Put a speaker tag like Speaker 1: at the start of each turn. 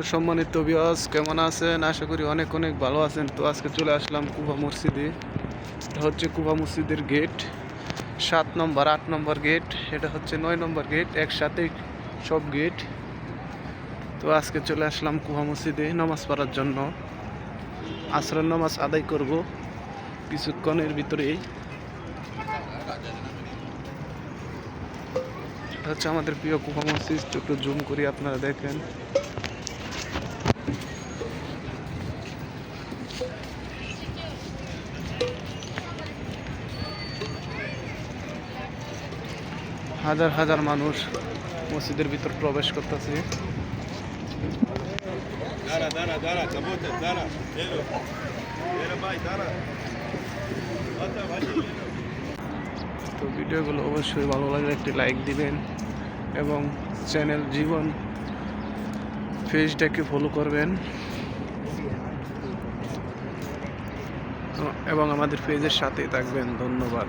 Speaker 1: সম্মানিত বিয়াস কেমন আছেন? আশা করি অনেক অনেক ভালো আছেন। তো আজকে চলে আসলাম কুবা মসজিদে। এটা হচ্ছে কুবা মসজিদের গেট সাত নম্বর, আট নম্বর গেট এটা হচ্ছে নয় নম্বর গেট একসাথে সব গেট তো আজকে চলে আসলাম কুবা মসজিদে নামাজ পড়ার জন্য। আসরের নামাজ আদায় করব কিছুক্ষণের ভিতরেই। এটা হচ্ছে আমাদের প্রিয় কুবা মসজিদ। একটু জুম করি, আপনারা দেখেন। হাজার হাজার মানুষ মসজিদের ভিতর প্রবেশ করতেছে।
Speaker 2: Elo.
Speaker 1: তো ভিডিওগুলো অবশ্যই ভালো লাগলে একটি লাইক দিবেন এবং চ্যানেল জীবন পেজটাকে ফলো করবেন। এবং আমাদের পেজের সাথেই থাকবেন। ধন্যবাদ।